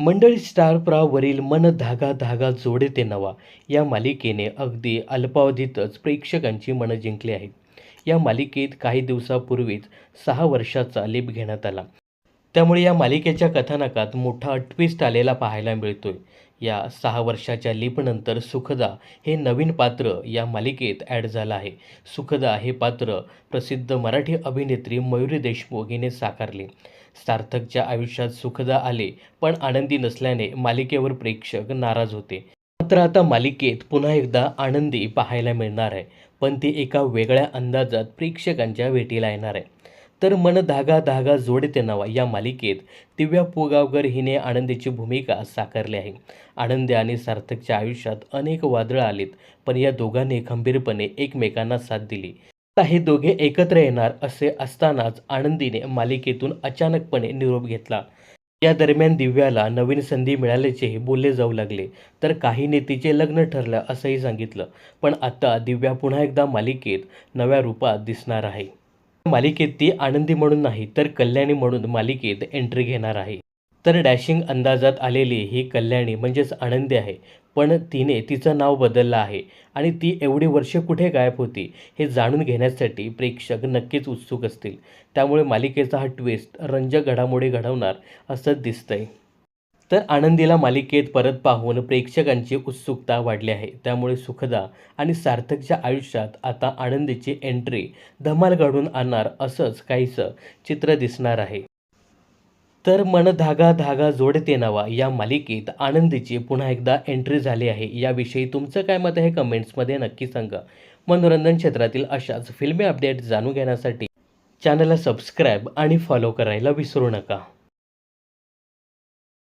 मंडळी स्टार प्रावरील मन धागा धागा जोडे ते नवा. या मालिकेने अगदी अल्पावधीतच प्रेक्षकांची मनं जिंकली आहेत. या मालिकेत काही दिवसापूर्वीच सहा वर्षाचा लेप घेण्यात आला. त्यामुळे या मालिकेच्या कथानकात मोठा ट्विस्ट आलेला पाहायला मिळतोय. या सहा वर्षाच्या लीपनंतर सुखदा हे नवीन पात्र या मालिकेत ॲड झालं आहे. सुखदा हे पात्र प्रसिद्ध मराठी अभिनेत्री मयुरी देशमुख हिने साकारले. सार्थकच्या आयुष्यात सुखदा आले पण आनंदी नसल्याने मालिकेवर प्रेक्षक नाराज होते. मात्र आता मालिकेत पुन्हा एकदा आनंदी पाहायला मिळणार आहे पण ती एका वेगळ्या अंदाजात प्रेक्षकांच्या भेटीला येणार आहे. तर मन धागा धागा जोडते नवा. या मालिकेत दिव्या पोगावकर हिने आनंदीची भूमिका साकारली आहे. आनंदी आणि सार्थकच्या आयुष्यात अनेक वादळं आलीत पण या दोघांनी खंबीरपणे एकमेकांना साथ दिली. आता हे दोघे एकत्र येणार असे असतानाच आनंदीने मालिकेतून अचानकपणे निरोप घेतला. या दरम्यान दिव्याला नवीन संधी मिळाल्याचेही बोलले जाऊ लागले तर काहीने तिचे लग्न ठरलं असंही सांगितलं. पण आता दिव्या पुन्हा एकदा मालिकेत नव्या रूपात दिसणार आहे. मालिकेत ती आनंदी म्हणून नाही तर कल्याणी म्हणून मालिकेत एंट्री घेणार आहे. तर डॅशिंग अंदाजात आलेली ही कल्याणी म्हणजेच आनंदी आहे. पण तिने तिचं नाव बदललं आहे आणि ती एवढी वर्षे कुठे गायब होती हे जाणून घेण्यासाठी प्रेक्षक नक्कीच उत्सुक असतील. त्यामुळे मालिकेचा हा ट्विस्ट रंजक घडामोडी घडवणार असं दिसतंय. तर आनंदीला मालिकेत परत पाहून प्रेक्षकांची उत्सुकता वाढली आहे. त्यामुळे सुखदा आणि सार्थकच्या आयुष्यात आता आनंदीची एंट्री धमाल घडून आणणार असंच काहीसं चित्र दिसणार आहे. तर मन धागा धागा जोडते नावा या मालिकेत आनंदीची पुन्हा एकदा एंट्री झाली आहे. याविषयी तुमचं काय मत आहे कमेंट्समध्ये नक्की सांगा. मनोरंजन क्षेत्रातील अशाच फिल्मी अपडेट जाणून घेण्यासाठी चॅनलला सबस्क्राईब आणि फॉलो करायला विसरू नका.